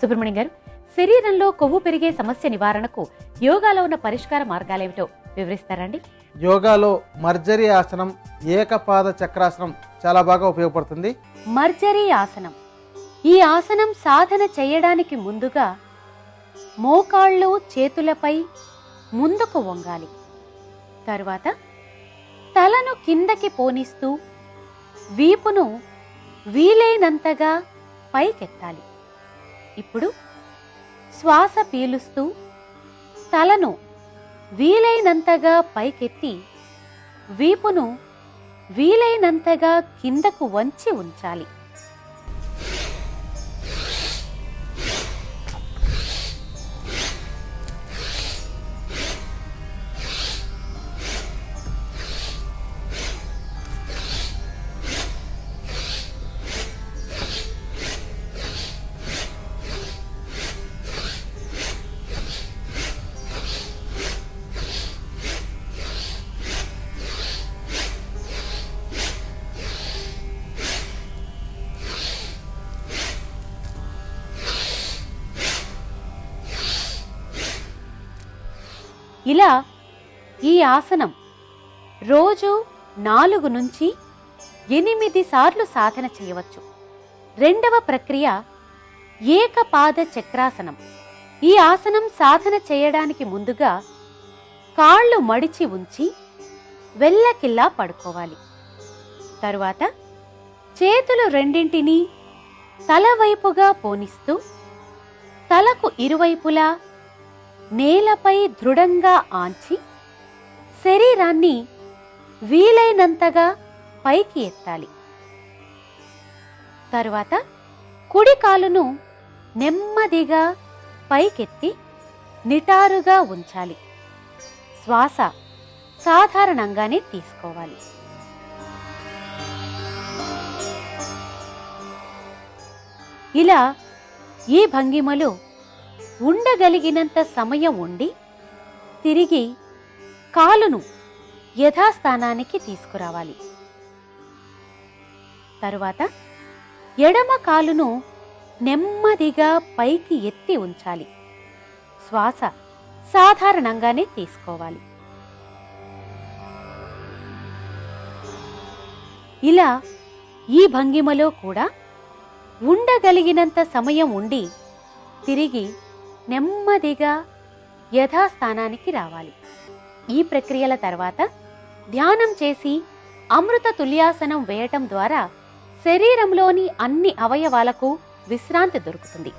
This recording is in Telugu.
సుబ్రహ్మణ్యం గారు శరీరంలో కొవ్వు పెరిగే సమస్య నివారణకు యోగాలో ఉన్న పరిష్కార మార్గాలేమిటో వివరిస్తారండి యోగాలో మర్జరీ ఆసనం ఏకపాద చక్రాసనం చాలా బాగా ఉపయోగపడుతుంది. మర్జరీ ఆసనం. ఈ ఆసనం సాధన చేయడానికి ముందుగా మోకాళ్ళు చేతులపై ముందుకు వంగాలి. తరువాత తలను కిందకి పోనిస్తూ వీపును వీలైనంతగా పైకెత్తాలి. ఇప్పుడు శ్వాస పీలుస్తూ తలను వీలైనంతగా పైకెత్తి వీపును వీలైనంతగా కిందకు వంచి ఉంచాలి. ఇలా ఈ ఆసనం రోజు నాలుగు నుంచి ఎనిమిది సార్లు సాధన చేయవచ్చు. రెండవ ప్రక్రియ ఏకపాద చక్రాసనం. ఈ ఆసనం సాధన చేయడానికి ముందుగా కాళ్ళు మడిచి ఉంచి వెల్లకిల్లా పడుకోవాలి. తరువాత చేతులు రెండింటినీ తల వైపుగా పోనిస్తూ తలకు ఇరువైపులా నేలపై దృఢంగా ఆంచి శరీరాన్ని వీలైనంతగా పైకి ఎత్తాలి. తరువాత కుడి కాలును నెమ్మదిగా పైకెత్తి నిటారుగా ఉంచాలి. శ్వాస సాధారణంగానే తీసుకోవాలి. ఇలా ఈ భంగిమలో ఉండగలిగినంత సమయం ఉండి తిరిగి కాలును యథాస్థానానికి తీసుకురావాలి. తరువాత ఎడమ కాలును నెమ్మదిగా పైకి ఎత్తి ఉంచాలి. శ్వాస సాధారణంగానే తీసుకోవాలి. ఇలా ఈ భంగిమలో కూడా ఉండగలిగినంత సమయం ఉండి తిరిగి నెమ్మదిగా యథాస్థానానికి రావాలి. ఈ ప్రక్రియల తర్వాత ధ్యానం చేసి అమృత తుల్యాసనం వేయటం ద్వారా శరీరంలోని అన్ని అవయవాలకు విశ్రాంతి దొరుకుతుంది.